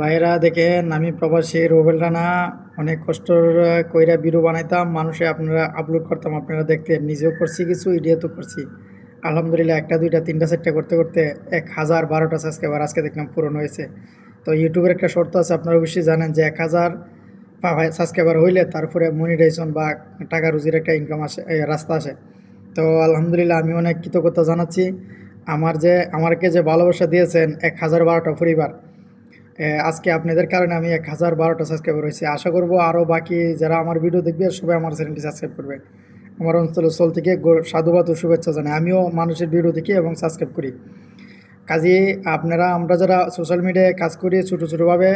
ভাইরা দেখেন আমি প্রবাসী রুবেল রানা, অনেক কষ্ট কইরা ভিডিও বানাইতাম, মানুষে আপনারা আপলোড করতাম, আপনারা দেখতেন নিজেও করছি কিছু, ইডিয়াতও করছি। আলহামদুলিল্লাহ একটা, দুইটা, তিনটা চারটা করতে করতে এক হাজার বারোটা সাবস্ক্রাইবার আজকে দেখলাম পূরণ হয়েছে। তো ইউটিউবের একটা শর্ত আছে, আপনারা অবশ্যই জানেন যে এক হাজার সাবস্ক্রাইবার হইলে তারপরে মনিটাইজেশন বা টাকা রুজির একটা ইনকাম আসে রাস্তা আসে। তো আলহামদুলিল্লাহ আমি অনেক কৃতজ্ঞতা জানাচ্ছি। আমার যে আমাকে যে ভালোবাসা দিয়েছেন এক হাজার বারোটা পরিবার আজকে আপনাদের কারণে আমি এক হাজার বারোটা সাবস্ক্রাইবার হয়েছি। আশা করব আরও বাকি যারা আমার ভিডিও দেখবে, সবাই আমার চ্যানেলটি সাবস্ক্রাইব করবে। আমার অঞ্চলের অঞ্চল থেকে সাধুবাদ ও শুভেচ্ছা জানাই। আমিও মানুষের ভিডিও দেখি এবং সাবস্ক্রাইব করি। কাজে আপনারা, আমরা যারা সোশ্যাল মিডিয়ায় কাজ করি, ছোটো ছোটোভাবে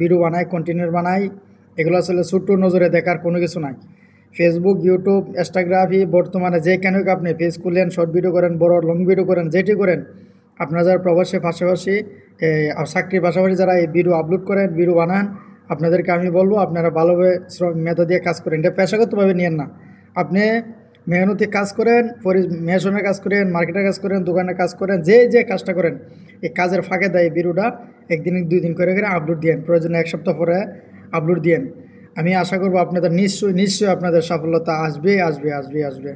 ভিডিও বানাই কন্টেন্ট বানাই, এগুলো আসলে ছোট্ট নজরে দেখার কোনো কিছু নাই। ফেসবুক ইউটিউব ইনস্টাগ্রামই বর্তমানে যে কেন আপনি ফেস খুললেন শর্ট ভিডিও করেন, বড় লং ভিডিও করেন, যেটি করেন আপনারা যারা প্রবাসের পাশাপাশি চাকরির পাশাপাশি যারা এই ভিডিও আপলোড করেন ভিডিও বানান, আপনাদেরকে আমি বলব আপনারা ভালোভাবে শ্রম মেধা দিয়ে কাজ করেন। এটা পেশাগতভাবে নিয়েন না। আপনি মেহনতি কাজ করেন মেশনের কাজ করেন, মার্কেটের কাজ করেন, দোকানের কাজ করেন, যে যে কাজটা করেন, এই কাজের ফাঁকে দেয় ভিডিওটা একদিন দুই দিন করে করে আপলোড দিয়েন। প্রয়োজনে এক সপ্তাহ পরে আপলোড দিয়েন। আমি আশা করব আপনাদের নিশ্চয়ই নিশ্চয়ই আপনাদের সফলতা আসবে আসবে আসবে আসবে।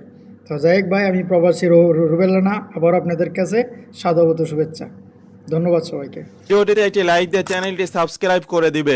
তো হোক ভাই, আমি প্রবাসী রু- রু- রুবেল রানা, আবার আপনাদের কাছে স্বাগত শুভেচ্ছা। ধন্যবাদ সবাইকে। ভিডিওটিতে একটি লাইক দিয়ে চ্যানেলটি সাবস্ক্রাইব করে দিবে।